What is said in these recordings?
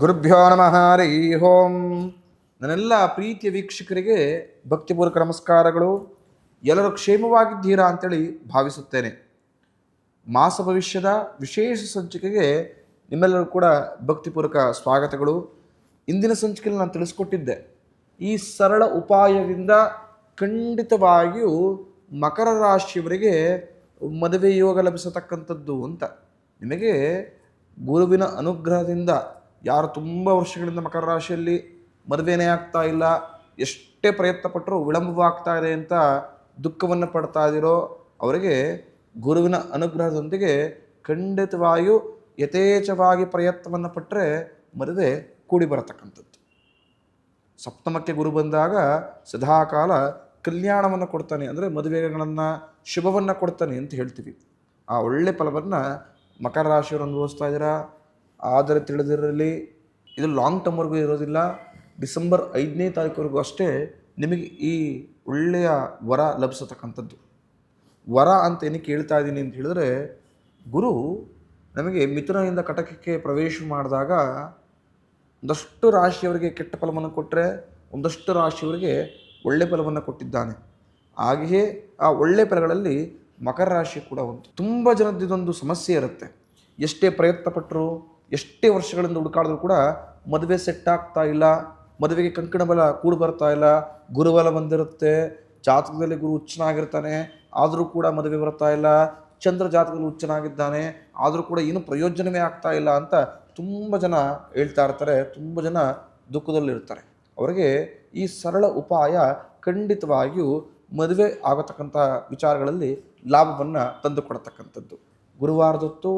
ಗುರುಭ್ಯೋ ನಮಃ ಓಂ. ನನ್ನೆಲ್ಲ ಪ್ರೀತಿಯ ವೀಕ್ಷಕರಿಗೆ ಭಕ್ತಿಪೂರ್ವಕ ನಮಸ್ಕಾರಗಳು. ಎಲ್ಲರೂ ಕ್ಷೇಮವಾಗಿದ್ದೀರಾ ಅಂತೇಳಿ ಭಾವಿಸುತ್ತೇನೆ. ಮಾಸ ಭವಿಷ್ಯದ ವಿಶೇಷ ಸಂಚಿಕೆಗೆ ನಿಮ್ಮೆಲ್ಲರೂ ಕೂಡ ಭಕ್ತಿಪೂರ್ವಕ ಸ್ವಾಗತಗಳು. ಇಂದಿನ ಸಂಚಿಕೆಯಲ್ಲಿ ನಾನು ತಿಳಿಸ್ಕೊಟ್ಟಿದ್ದೆ. ಈ ಸರಳ ಉಪಾಯದಿಂದ ಖಂಡಿತವಾಗಿಯೂ ಮಕರ ರಾಶಿಯವರಿಗೆ ಮದುವೆ ಯೋಗ ಲಭಿಸತಕ್ಕಂಥದ್ದು ಅಂತ. ನಿಮಗೆ ಗುರುವಿನ ಅನುಗ್ರಹದಿಂದ ಯಾರು ತುಂಬ ವರ್ಷಗಳಿಂದ ಮಕರ ರಾಶಿಯಲ್ಲಿ ಮದುವೆನೇ ಆಗ್ತಾ ಇಲ್ಲ, ಎಷ್ಟೇ ಪ್ರಯತ್ನ ಪಟ್ಟರೂ ವಿಳಂಬವಾಗ್ತಾ ಇದೆ ಅಂತ ದುಃಖವನ್ನು ಪಡ್ತಾ ಇದ್ದೀರೋ ಅವರಿಗೆ ಗುರುವಿನ ಅನುಗ್ರಹದೊಂದಿಗೆ ಖಂಡಿತವಾಗಿಯೂ ಯಥೇಚ್ಛವಾಗಿ ಪ್ರಯತ್ನವನ್ನು ಪಟ್ಟರೆ ಮದುವೆ ಕೂಡಿ ಬರತಕ್ಕಂಥದ್ದು. ಸಪ್ತಮಕ್ಕೆ ಗುರು ಬಂದಾಗ ಸದಾಕಾಲ ಕಲ್ಯಾಣವನ್ನು ಕೊಡ್ತಾನೆ, ಅಂದರೆ ಮದುವೆಗಳನ್ನು, ಶುಭವನ್ನು ಕೊಡ್ತಾನೆ ಅಂತ ಹೇಳ್ತೀವಿ. ಆ ಒಳ್ಳೆ ಫಲವನ್ನು ಮಕರ ರಾಶಿಯವರು ಅನುಭವಿಸ್ತಾ ಇದ್ದೀರಾ? ಆದರೆ ತಿಳಿದಿರಲಿ, ಇದು ಲಾಂಗ್ ಟರ್ಮ್ವರೆಗೂ ಇರೋದಿಲ್ಲ. ಡಿಸೆಂಬರ್ ಐದನೇ ತಾರೀಕುವರೆಗೂ ಅಷ್ಟೇ ನಿಮಗೆ ಈ ಒಳ್ಳೆಯ ವರ ಲಭಿಸತಕ್ಕಂಥದ್ದು. ವರ ಅಂತ ಏನಕ್ಕೆ ಹೇಳ್ತಾ ಇದ್ದೀನಿ ಅಂತ ಹೇಳಿದ್ರೆ, ಗುರು ನಮಗೆ ಮಿಥುನದಿಂದ ಕಟಕಕ್ಕೆ ಪ್ರವೇಶ ಮಾಡಿದಾಗ ಒಂದಷ್ಟು ರಾಶಿಯವರಿಗೆ ಕೆಟ್ಟ ಫಲವನ್ನು ಕೊಟ್ಟರೆ ಒಂದಷ್ಟು ರಾಶಿಯವರಿಗೆ ಒಳ್ಳೆ ಫಲವನ್ನು ಕೊಟ್ಟಿದ್ದಾನೆ. ಹಾಗೆಯೇ ಆ ಒಳ್ಳೆ ಫಲಗಳಲ್ಲಿ ಮಕರ ರಾಶಿ ಕೂಡ ಒಂದು. ತುಂಬ ಜನದ್ದು ಇದೊಂದು ಸಮಸ್ಯೆ ಇರುತ್ತೆ. ಎಷ್ಟೇ ಪ್ರಯತ್ನ ಪಟ್ಟರು ಎಷ್ಟೇ ವರ್ಷಗಳಿಂದ ಹುಡುಕಾಡಿದ್ರು ಕೂಡ ಮದುವೆ ಸೆಟ್ ಆಗ್ತಾ ಇಲ್ಲ, ಮದುವೆಗೆ ಕಂಕಣ ಬಲ ಕೂಡ ಬರ್ತಾ ಇಲ್ಲ, ಗುರುಬಲ ಬಂದಿರುತ್ತೆ, ಜಾತಕದಲ್ಲಿ ಗುರು ಹುಚ್ಚನಾಗಿರ್ತಾನೆ, ಆದರೂ ಕೂಡ ಮದುವೆ ಬರ್ತಾ ಇಲ್ಲ, ಚಂದ್ರ ಜಾತಕದಲ್ಲಿ ಹುಚ್ಚನಾಗಿದ್ದಾನೆ, ಆದರೂ ಕೂಡ ಏನು ಪ್ರಯೋಜನವೇ ಆಗ್ತಾ ಇಲ್ಲ ಅಂತ ತುಂಬ ಜನ ಹೇಳ್ತಾ ಇರ್ತಾರೆ, ತುಂಬ ಜನ ದುಃಖದಲ್ಲಿರ್ತಾರೆ. ಅವರಿಗೆ ಈ ಸರಳ ಉಪಾಯ ಖಂಡಿತವಾಗಿಯೂ ಮದುವೆ ಆಗತಕ್ಕಂಥ ವಿಚಾರಗಳಲ್ಲಿ ಲಾಭವನ್ನು ತಂದುಕೊಡತಕ್ಕಂಥದ್ದು. ಗುರುವಾರದೊತ್ತು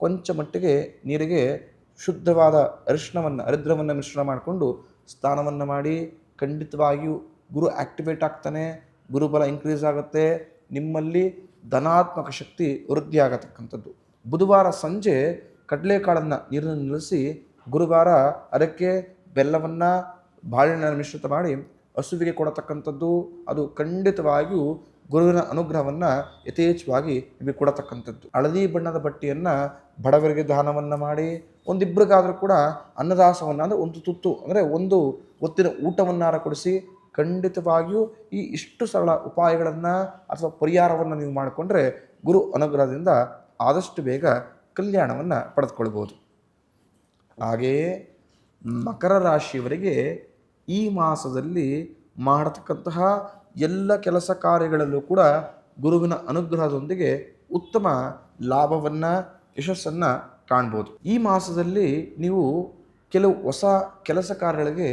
ಕೊಂಚ ಮಟ್ಟಿಗೆ ನೀರಿಗೆ ಶುದ್ಧವಾದ ಅರಿಶಿಣವನ್ನು, ಅರಿದ್ರವನ್ನು ಮಿಶ್ರಣ ಮಾಡಿಕೊಂಡು ಸ್ನಾನವನ್ನು ಮಾಡಿ ಖಂಡಿತವಾಗಿಯೂ ಗುರು ಆ್ಯಕ್ಟಿವೇಟ್ ಆಗ್ತಾನೆ, ಗುರುಬಲ ಇನ್ಕ್ರೀಸ್ ಆಗುತ್ತೆ, ನಿಮ್ಮಲ್ಲಿ ಧನಾತ್ಮಕ ಶಕ್ತಿ ವೃದ್ಧಿ ಆಗತಕ್ಕಂಥದ್ದು ಬುಧವಾರ ಸಂಜೆ ಕಡಲೆಕಾಳನ್ನು ನೀರನ್ನು ನಿಲ್ಲಿಸಿ ಗುರುವಾರ ಅದಕ್ಕೆ ಬೆಲ್ಲವನ್ನು, ಬಾಳೆಹಣ್ಣನ್ನು ಮಿಶ್ರಿತ ಮಾಡಿ ಹಸುವಿಗೆ ಕೊಡತಕ್ಕಂಥದ್ದು. ಅದು ಖಂಡಿತವಾಗಿಯೂ ಗುರುವಿನ ಅನುಗ್ರಹವನ್ನು ಯಥೇಚ್ಛವಾಗಿ ನಿಮಗೆ ಕೊಡತಕ್ಕಂಥದ್ದು. ಹಳದಿ ಬಣ್ಣದ ಬಟ್ಟೆಯನ್ನು ಬಡವರಿಗೆ ದಾನವನ್ನು ಮಾಡಿ ಒಂದಿಬ್ಬರಿಗಾದರೂ ಕೂಡ ಅನ್ನದಾಸವನ್ನು, ಅಂದರೆ ಒಂದು ತುತ್ತು, ಅಂದರೆ ಒಂದು ಹೊತ್ತಿನ ಊಟವನ್ನಾರ ಕೊಡಿಸಿ ಖಂಡಿತವಾಗಿಯೂ ಈ ಇಷ್ಟು ಸರಳ ಉಪಾಯಗಳನ್ನು ಅಥವಾ ಪರಿಹಾರವನ್ನು ನೀವು ಮಾಡಿಕೊಂಡ್ರೆ ಗುರು ಅನುಗ್ರಹದಿಂದ ಆದಷ್ಟು ಬೇಗ ಕಲ್ಯಾಣವನ್ನು ಪಡೆದುಕೊಳ್ಬೋದು. ಹಾಗೆಯೇ ಮಕರ ರಾಶಿಯವರಿಗೆ ಈ ಮಾಸದಲ್ಲಿ ಮಾಡತಕ್ಕಂತಹ ಎಲ್ಲ ಕೆಲಸ ಕಾರ್ಯಗಳಲ್ಲೂ ಕೂಡ ಗುರುವಿನ ಅನುಗ್ರಹದೊಂದಿಗೆ ಉತ್ತಮ ಲಾಭವನ್ನು, ಯಶಸ್ಸನ್ನು ಕಾಣ್ಬೋದು. ಈ ಮಾಸದಲ್ಲಿ ನೀವು ಕೆಲವು ಹೊಸ ಕೆಲಸ ಕಾರ್ಯಗಳಿಗೆ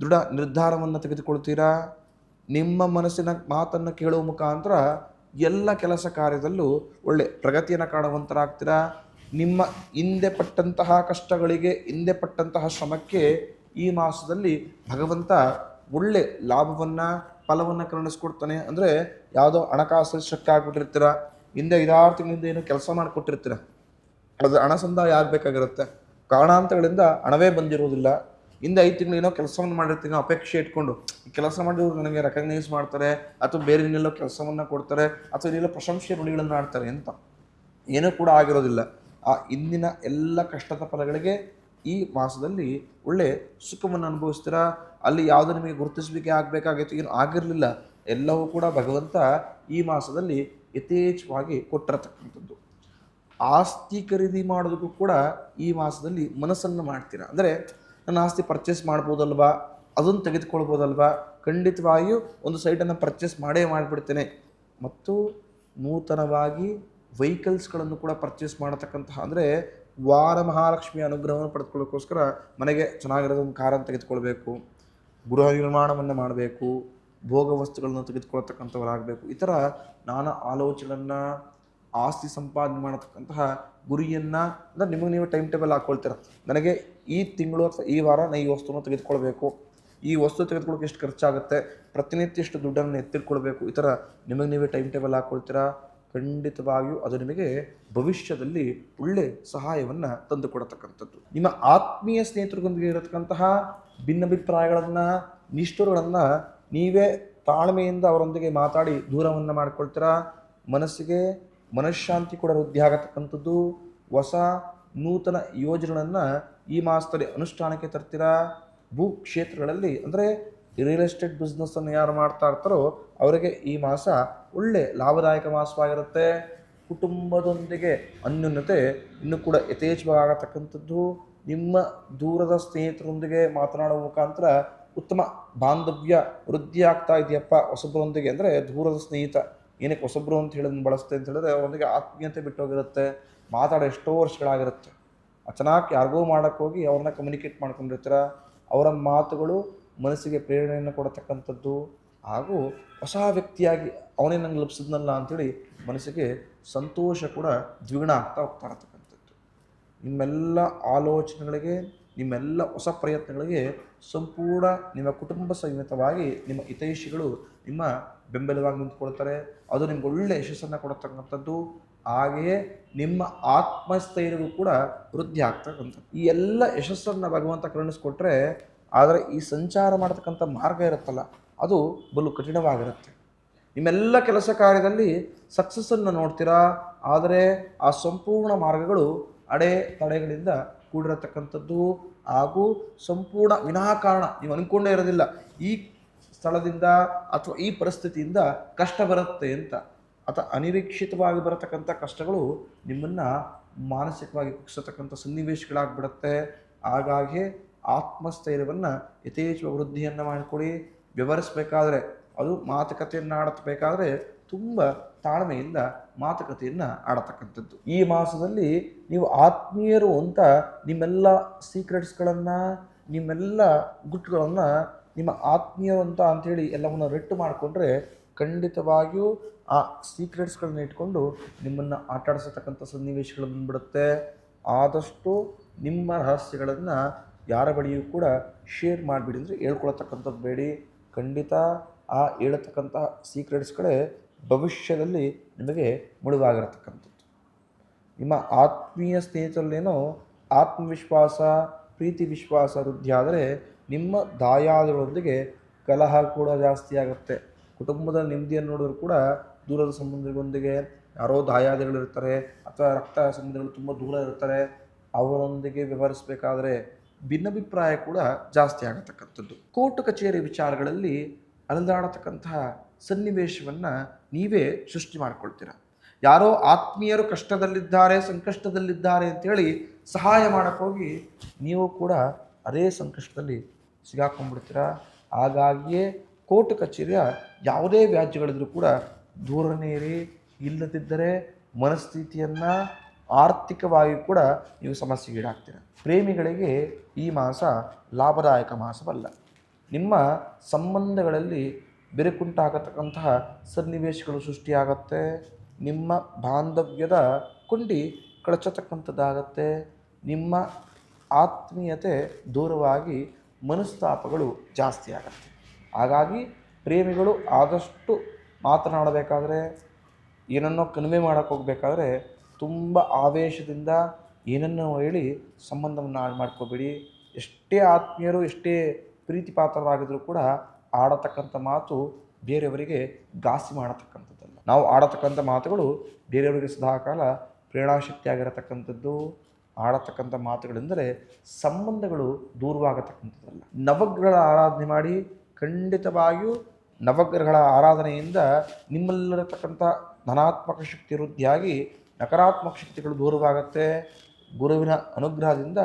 ದೃಢ ನಿರ್ಧಾರವನ್ನು ತೆಗೆದುಕೊಳ್ತೀರಾ? ನಿಮ್ಮ ಮನಸ್ಸಿನ ಮಾತನ್ನು ಕೇಳುವ ಮುಖಾಂತರ ಎಲ್ಲ ಕೆಲಸ ಕಾರ್ಯದಲ್ಲೂ ಒಳ್ಳೆ ಪ್ರಗತಿಯನ್ನು ಕಾಣುವಂತರಾಗ್ತೀರಾ? ನಿಮ್ಮ ಹಿಂದೆ ಪಟ್ಟಂತಹ ಕಷ್ಟಗಳಿಗೆ ಹಿಂದೆ ಪಟ್ಟಂತಹ ಶ್ರಮಕ್ಕೆ ಈ ಮಾಸದಲ್ಲಿ ಭಗವಂತ ಒಳ್ಳೆ ಲಾಭವನ್ನು, ಫಲವನ್ನು ಕರುಣಿಸ್ಕೊಡ್ತಾನೆ. ಅಂದರೆ ಯಾವುದೋ ಹಣಕಾಸು ಶಕ್ತಿ ಆಗಿಬಿಟ್ಟಿರ್ತೀರ, ಹಿಂದೆ ಐದಾರು ತಿಂಗಳಿಂದ ಏನೋ ಕೆಲಸ ಮಾಡಿಕೊಟ್ಟಿರ್ತೀರ. ಅದು ಹಣ ಸಂದಾಯ ಆಗಬೇಕಾಗಿರುತ್ತೆ. ಕಾರಣಾಂತರಗಳಿಂದ ಹಣವೇ ಬಂದಿರೋದಿಲ್ಲ. ಹಿಂದೆ ಐದು ತಿಂಗಳು ಏನೋ ಕೆಲಸವನ್ನು ಮಾಡಿರ್ತೀನಿ ಅಪೇಕ್ಷೆ ಇಟ್ಕೊಂಡು. ಈ ಕೆಲಸ ಮಾಡಿದವರು ನನಗೆ ರೆಕಗ್ನೈಸ್ ಮಾಡ್ತಾರೆ, ಅಥವಾ ಬೇರೆ ಇನ್ನೆಲ್ಲೋ ಕೆಲಸವನ್ನು ಕೊಡ್ತಾರೆ, ಅಥವಾ ಇನ್ನೆಲ್ಲೋ ಪ್ರಶಂಸೆ ನುಡಿಗಳನ್ನು ಆಡ್ತಾರೆ ಅಂತ. ಏನೂ ಕೂಡ ಆಗಿರೋದಿಲ್ಲ. ಆ ಇಂದಿನ ಎಲ್ಲ ಕಷ್ಟದ ಫಲಗಳಿಗೆ ಈ ಮಾಸದಲ್ಲಿ ಒಳ್ಳೆ ಸುಖವನ್ನು ಅನುಭವಿಸ್ತೀರಾ? ಅಲ್ಲಿ ಯಾವುದು ನಿಮಗೆ ಗುರುತಿಸಲಿಕ್ಕೆ ಆಗಬೇಕಾಗಿತ್ತು? ಏನು ಆಗಿರಲಿಲ್ಲ. ಎಲ್ಲವೂ ಕೂಡ ಭಗವಂತ ಈ ಮಾಸದಲ್ಲಿ ಯಥೇಚ್ಛವಾಗಿ ಕೊಟ್ಟಿರತಕ್ಕಂಥದ್ದು. ಆಸ್ತಿ ಖರೀದಿ ಮಾಡೋದಕ್ಕೂ ಕೂಡ ಈ ಮಾಸದಲ್ಲಿ ಮನಸ್ಸನ್ನು ಮಾಡ್ತೀರಾ? ಅಂದರೆ ನನ್ನ ಆಸ್ತಿ ಪರ್ಚೇಸ್ ಮಾಡ್ಬೋದಲ್ವಾ? ಅದನ್ನು ತೆಗೆದುಕೊಳ್ಬೋದಲ್ವಾ? ಖಂಡಿತವಾಗಿಯೂ ಒಂದು ಸೈಟನ್ನು ಪರ್ಚೇಸ್ ಮಾಡೇ ಮಾಡಿಬಿಡ್ತೇನೆ. ಮತ್ತು ನೂತನವಾಗಿ ವೆಹಿಕಲ್ಸ್ಗಳನ್ನು ಕೂಡ ಪರ್ಚೇಸ್ ಮಾಡತಕ್ಕಂತಹ, ಅಂದರೆ ವಾರ ಮಹಾಲಕ್ಷ್ಮಿಯ ಅನುಗ್ರಹವನ್ನು ಪಡೆದುಕೊಳ್ಳೋಕ್ಕೋಸ್ಕರ ಮನೆಗೆ ಚೆನ್ನಾಗಿರೋದು ಒಂದು ಕಾರನ್ನು ತೆಗೆದುಕೊಳ್ಬೇಕು, ಗೃಹ ನಿರ್ಮಾಣವನ್ನು ಮಾಡಬೇಕು, ಭೋಗ ವಸ್ತುಗಳನ್ನು ತೆಗೆದುಕೊಳ್ತಕ್ಕಂಥವರಾಗಬೇಕು. ಈ ಥರ ನಾನಾ ಆಲೋಚನೆಗಳನ್ನು, ಆಸ್ತಿ ಸಂಪಾದನೆ ಮಾಡತಕ್ಕಂತಹ ಗುರಿಯನ್ನು ಅಂದರೆ ನಿಮಗೆ ನೀವು ಟೈಮ್ ಟೇಬಲ್ ಹಾಕ್ಕೊಳ್ತೀರ ನನಗೆ ಈ ತಿಂಗಳು ಅಥವಾ ಈ ವಾರ ನಾನು ಈ ವಸ್ತುವನ್ನು ತೆಗೆದುಕೊಳ್ಬೇಕು. ಈ ವಸ್ತು ತೆಗೆದುಕೊಳ್ಳೋಕೆ ಎಷ್ಟು ಖರ್ಚಾಗುತ್ತೆ, ಪ್ರತಿನಿತ್ಯ ಎಷ್ಟು ದುಡ್ಡನ್ನು ಎತ್ತಿಟ್ಕೊಳ್ಬೇಕು, ಈ ಥರ ನಿಮಗೆ ನೀವೇ ಟೈಮ್ ಟೇಬಲ್ ಹಾಕ್ಕೊಳ್ತೀರಾ ಖಂಡಿತವಾಗಿಯೂ ಅದು ನಿಮಗೆ ಭವಿಷ್ಯದಲ್ಲಿ ಒಳ್ಳೆ ಸಹಾಯವನ್ನು ತಂದು ಕೊಡತಕ್ಕಂಥದ್ದು ನಿಮ್ಮ ಆತ್ಮೀಯ ಸ್ನೇಹಿತರಿಗೊಂದಿಗೆ ಇರತಕ್ಕಂತಹ ಭಿನ್ನಾಭಿಪ್ರಾಯಗಳನ್ನು, ನಿಷ್ಠುರಗಳನ್ನು ನೀವೇ ತಾಳ್ಮೆಯಿಂದ ಅವರೊಂದಿಗೆ ಮಾತಾಡಿ ದೂರವನ್ನು ಮಾಡಿಕೊಳ್ತೀರಾ? ಮನಸ್ಸಿಗೆ ಮನಃಶಾಂತಿ ಕೂಡ ವೃದ್ಧಿ ಆಗತಕ್ಕಂಥದ್ದು. ಹೊಸ ನೂತನ ಯೋಜನೆಗಳನ್ನು ಈ ಮಾಸದಲ್ಲಿ ಅನುಷ್ಠಾನಕ್ಕೆ ತರ್ತೀರಾ? ಭೂ ಕ್ಷೇತ್ರಗಳಲ್ಲಿ ಅಂದರೆ ರಿಯಲ್ ಎಸ್ಟೇಟ್ ಬಿಸ್ನೆಸ್ಸನ್ನು ಯಾರು ಮಾಡ್ತಾ ಇರ್ತಾರೋ ಅವರಿಗೆ ಈ ಮಾಸ ಒಳ್ಳೆ ಲಾಭದಾಯಕ ಮಾಸವಾಗಿರುತ್ತೆ. ಕುಟುಂಬದೊಂದಿಗೆ ಅನ್ಯೋನ್ಯತೆ ಇನ್ನೂ ಕೂಡ ಯಥೇಚ್ಛವಾಗತಕ್ಕಂಥದ್ದು ನಿಮ್ಮ ದೂರದ ಸ್ನೇಹಿತರೊಂದಿಗೆ ಮಾತನಾಡುವ ಮುಖಾಂತರ ಉತ್ತಮ ಬಾಂಧವ್ಯ ವೃದ್ಧಿ ಆಗ್ತಾ ಇದೆಯಪ್ಪ ಹೊಸಬ್ರೊಂದಿಗೆ. ಅಂದರೆ ದೂರದ ಸ್ನೇಹಿತ, ಏನಕ್ಕೆ ಹೊಸಬ್ರು ಅಂತ ಹೇಳೋದನ್ನು ಬಳಸ್ತೆ ಅಂತ ಹೇಳಿದ್ರೆ ಅವರೊಂದಿಗೆ ಆತ್ಮೀಯತೆ ಬಿಟ್ಟೋಗಿರುತ್ತೆ. ಮಾತಾಡೋ ಎಷ್ಟೋ ವರ್ಷಗಳಾಗಿರುತ್ತೆ. ಅಚಾನಕ್ ಯಾರಿಗೋ ಮಾಡೋಕ್ಕೋಗಿ ಅವ್ರನ್ನ ಕಮ್ಯುನಿಕೇಟ್ ಮಾಡ್ಕೊಂಡಿರ್ತೀರ. ಅವರ ಮಾತುಗಳು ಮನಸ್ಸಿಗೆ ಪ್ರೇರಣೆಯನ್ನು ಕೊಡತಕ್ಕಂಥದ್ದು ಹಾಗೂ ಹೊಸ ವ್ಯಕ್ತಿಯಾಗಿ ಅವನೇ ನಂಗೆ ಲಭಿಸಿದ್ನಲ್ಲ ಅಂಥೇಳಿ ಮನಸ್ಸಿಗೆ ಸಂತೋಷ ಕೂಡ ದ್ವಿಗುಣ ಆಗ್ತಾ ಹೋಗ್ತಾ ಇರತಕ್ಕಂಥದ್ದು. ನಿಮ್ಮೆಲ್ಲ ಆಲೋಚನೆಗಳಿಗೆ, ನಿಮ್ಮೆಲ್ಲ ಹೊಸ ಪ್ರಯತ್ನಗಳಿಗೆ ಸಂಪೂರ್ಣ ನಿಮ್ಮ ಕುಟುಂಬ ಸಮೇತವಾಗಿ ನಿಮ್ಮ ಹಿತೈಷಿಗಳು ನಿಮ್ಮ ಬೆಂಬಲವಾಗಿ ನಿಂತ್ಕೊಳ್ತಾರೆ. ಅದು ನಿಮ್ಗೆ ಒಳ್ಳೆ ಯಶಸ್ಸನ್ನು ಕೊಡತಕ್ಕಂಥದ್ದು. ಹಾಗೆಯೇ ನಿಮ್ಮ ಆತ್ಮಸ್ಥೈರ್ಯವೂ ಕೂಡ ವೃದ್ಧಿ ಆಗ್ತಕ್ಕಂಥದ್ದು. ಈ ಎಲ್ಲ ಯಶಸ್ಸನ್ನು ಭಗವಂತ ಕರುಣಿಸ್ಕೊಟ್ರೆ ಆದರೆ ಈ ಸಂಚಾರ ಮಾಡತಕ್ಕಂಥ ಮಾರ್ಗ ಇರುತ್ತಲ್ಲ, ಅದು ಬಲು ಕಠಿಣವಾಗಿರುತ್ತೆ. ನಿಮ್ಮೆಲ್ಲ ಕೆಲಸ ಕಾರ್ಯದಲ್ಲಿ ಸಕ್ಸಸ್ಸನ್ನು ನೋಡ್ತೀರಾ? ಆದರೆ ಆ ಸಂಪೂರ್ಣ ಮಾರ್ಗಗಳು ಅಡೆ ತಡೆಗಳಿಂದ ಕೂಡಿರತಕ್ಕಂಥದ್ದು ಹಾಗೂ ಸಂಪೂರ್ಣ ವಿನಾಕಾರಣ, ನೀವು ಅನ್ಕೊಂಡೇ ಇರೋದಿಲ್ಲ, ಈ ಸ್ಥಳದಿಂದ ಅಥವಾ ಈ ಪರಿಸ್ಥಿತಿಯಿಂದ ಕಷ್ಟ ಬರುತ್ತೆ ಅಂತ. ಅಥವಾ ಅನಿರೀಕ್ಷಿತವಾಗಿ ಬರತಕ್ಕಂಥ ಕಷ್ಟಗಳು ನಿಮ್ಮನ್ನು ಮಾನಸಿಕವಾಗಿ ಕುಗ್ಸತಕ್ಕಂಥ ಸನ್ನಿವೇಶಗಳಾಗಿಬಿಡುತ್ತೆ. ಹಾಗಾಗಿ ಆತ್ಮಸ್ಥೈರ್ಯವನ್ನು ಯಥೇಚ್ಛ ವೃದ್ಧಿಯನ್ನು ಮಾಡಿಕೊಡಿ. ವ್ಯವಹರಿಸಬೇಕಾದ್ರೆ ಅದು ಮಾತುಕತೆಯನ್ನು ಆಡಬೇಕಾದ್ರೆ ತುಂಬ ತಾಳ್ಮೆಯಿಂದ ಮಾತುಕತೆಯನ್ನು ಆಡತಕ್ಕಂಥದ್ದು. ಈ ಮಾಸದಲ್ಲಿ ನೀವು ಆತ್ಮೀಯರು ಅಂತ ನಿಮ್ಮೆಲ್ಲ ಸೀಕ್ರೆಟ್ಸ್ಗಳನ್ನು ನಿಮ್ಮೆಲ್ಲ ಗುಟ್ಟುಗಳನ್ನು ನಿಮ್ಮ ಆತ್ಮೀಯರು ಅಂತ ಅಂಥೇಳಿ ಎಲ್ಲವನ್ನು ರೆಟ್ಟು ಮಾಡಿಕೊಂಡ್ರೆ ಖಂಡಿತವಾಗಿಯೂ ಆ ಸೀಕ್ರೆಟ್ಸ್ಗಳನ್ನ ಇಟ್ಕೊಂಡು ನಿಮ್ಮನ್ನು ಆಟಾಡಿಸತಕ್ಕಂಥ ಸನ್ನಿವೇಶಗಳು ಬಂದ್ಬಿಡುತ್ತೆ. ಆದಷ್ಟು ನಿಮ್ಮ ರಹಸ್ಯಗಳನ್ನು ಯಾರ ಬಳಿಯೂ ಕೂಡ ಶೇರ್ ಮಾಡಿಬಿಡಿ ಅಂದರೆ ಹೇಳ್ಕೊಳತಕ್ಕಂಥದ್ದು ಬೇಡಿ. ಖಂಡಿತ ಆ ಹೇಳತಕ್ಕಂಥ ಸೀಕ್ರೆಟ್ಸ್ಗಳೇ ಭವಿಷ್ಯದಲ್ಲಿ ನಿಮಗೆ ಮುಳುಗಾಗಿರತಕ್ಕಂಥದ್ದು. ನಿಮ್ಮ ಆತ್ಮೀಯ ಸ್ನೇಹಿತರಲ್ಲೇನೋ ಆತ್ಮವಿಶ್ವಾಸ, ಪ್ರೀತಿ ವಿಶ್ವಾಸ ವೃದ್ಧಿ ಆದರೆ ನಿಮ್ಮ ದಾಯಾದಿಗಳೊಂದಿಗೆ ಕಲಹ ಕೂಡ ಜಾಸ್ತಿ ಆಗುತ್ತೆ. ಕುಟುಂಬದ ನೆಮ್ಮದಿಯನ್ನು ನೋಡಿದ್ರು ಕೂಡ ದೂರದ ಸಂಬಂಧಿಗಳೊಂದಿಗೆ ಯಾರೋ ದಾಯಾದಿಗಳಿರ್ತಾರೆ ಅಥವಾ ರಕ್ತ ಸಂಬಂಧಿಗಳು ತುಂಬ ದೂರ ಇರ್ತಾರೆ, ಅವರೊಂದಿಗೆ ವ್ಯವಹರಿಸಬೇಕಾದ್ರೆ ಭಿನ್ನಾಭಿಪ್ರಾಯ ಕೂಡ ಜಾಸ್ತಿ ಆಗತಕ್ಕಂಥದ್ದು. ಕೋರ್ಟ್ ಕಚೇರಿ ವಿಚಾರಗಳಲ್ಲಿ ಅಲೆದಾಡತಕ್ಕಂತಹ ಸನ್ನಿವೇಶವನ್ನು ನೀವೇ ಸೃಷ್ಟಿ ಮಾಡಿಕೊಳ್ತೀರ? ಯಾರೋ ಆತ್ಮೀಯರು ಕಷ್ಟದಲ್ಲಿದ್ದಾರೆ, ಸಂಕಷ್ಟದಲ್ಲಿದ್ದಾರೆ ಅಂತೇಳಿ ಸಹಾಯ ಮಾಡೋಕ್ಕೋಗಿ ನೀವು ಕೂಡ ಅದೇ ಸಂಕಷ್ಟದಲ್ಲಿ ಸಿಗಾಕೊಂಡ್ಬಿಡ್ತೀರ? ಹಾಗಾಗಿಯೇ ಕೋರ್ಟ್ ಕಚೇರಿಯ ಯಾವುದೇ ವ್ಯಾಜ್ಯಗಳಿದ್ರೂ ಕೂಡ ದೂರನೇ ಇರಿ. ಇಲ್ಲದಿದ್ದರೆ ಮನಸ್ಥಿತಿಯನ್ನು ಆರ್ಥಿಕವಾಗಿ ಕೂಡ ನೀವು ಸಮಸ್ಯೆಗೀಡಾಗ್ತೀರ ಪ್ರೇಮಿಗಳಿಗೆ ಈ ಮಾಸ ಲಾಭದಾಯಕ ಮಾಸವಲ್ಲ. ನಿಮ್ಮ ಸಂಬಂಧಗಳಲ್ಲಿ ಬೆರೆಕುಂಟಾಗತಕ್ಕಂತಹ ಸನ್ನಿವೇಶಗಳು ಸೃಷ್ಟಿಯಾಗತ್ತೆ. ನಿಮ್ಮ ಬಾಂಧವ್ಯದ ಕುಂಡಿ ಕಳಚತಕ್ಕಂಥದ್ದಾಗತ್ತೆ. ನಿಮ್ಮ ಆತ್ಮೀಯತೆ ದೂರವಾಗಿ ಮನಸ್ತಾಪಗಳು ಜಾಸ್ತಿ ಆಗತ್ತೆ. ಹಾಗಾಗಿ ಪ್ರೇಮಿಗಳು ಆದಷ್ಟು ಮಾತನಾಡಬೇಕಾದ್ರೆ, ಏನನ್ನೋ ಕನ್ವೆ ಮಾಡೋಕ್ಕೆ ಹೋಗಬೇಕಾದ್ರೆ ತುಂಬ ಆವೇಶದಿಂದ ಏನನ್ನೋ ಹೇಳಿ ಸಂಬಂಧವನ್ನು ಹಾಳು ಮಾಡ್ಕೋಬೇಡಿ. ಎಷ್ಟೇ ಆತ್ಮೀಯರು, ಎಷ್ಟೇ ಪ್ರೀತಿ ಪಾತ್ರರಾಗಿದ್ರೂ ಕೂಡ ಆಡತಕ್ಕಂಥ ಮಾತು ಬೇರೆಯವರಿಗೆ ಗಾಸಿ ಮಾಡತಕ್ಕಂಥದ್ದಲ್ಲ. ನಾವು ಆಡತಕ್ಕಂಥ ಮಾತುಗಳು ಬೇರೆಯವರಿಗೆ ಸದಾಕಾಲ ಪ್ರೇರಣಾಶಕ್ತಿಯಾಗಿರತಕ್ಕಂಥದ್ದು. ಆಡತಕ್ಕಂಥ ಮಾತುಗಳೆಂದರೆ ಸಂಬಂಧಗಳು ದೂರವಾಗತಕ್ಕಂಥದ್ದಲ್ಲ. ನವಗ್ರಹಗಳ ಆರಾಧನೆ ಮಾಡಿ ಖಂಡಿತವಾಗಿಯೂ ನವಗ್ರಹಗಳ ಆರಾಧನೆಯಿಂದ ನಿಮ್ಮಲ್ಲಿರತಕ್ಕಂಥ ಧನಾತ್ಮಕ ಶಕ್ತಿ ವೃದ್ಧಿಯಾಗಿ ನಕಾರಾತ್ಮಕ ಶಕ್ತಿಗಳು ದೂರವಾಗುತ್ತೆ. ಗುರುವಿನ ಅನುಗ್ರಹದಿಂದ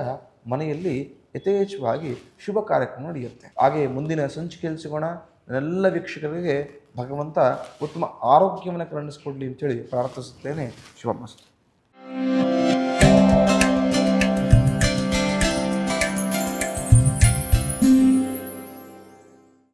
ಮನೆಯಲ್ಲಿ ಯಥೇಚ್ಛವಾಗಿ ಶುಭ ಕಾರ್ಯಕ್ರಮ ನಡೆಯುತ್ತೆ. ಹಾಗೆ ಮುಂದಿನ ಸಂಚಿಕೆಯಲ್ಲಿ ಸಿಗೋಣ ಎಲ್ಲ ವೀಕ್ಷಕರಿಗೆ ಭಗವಂತ ಉತ್ತಮ ಆರೋಗ್ಯವನ್ನು ಕರುಣಿಸಿಕೊಡ್ಲಿ ಅಂತೇಳಿ ಪ್ರಾರ್ಥಿಸುತ್ತೇನೆ. ಶುಭಮಸ್ತು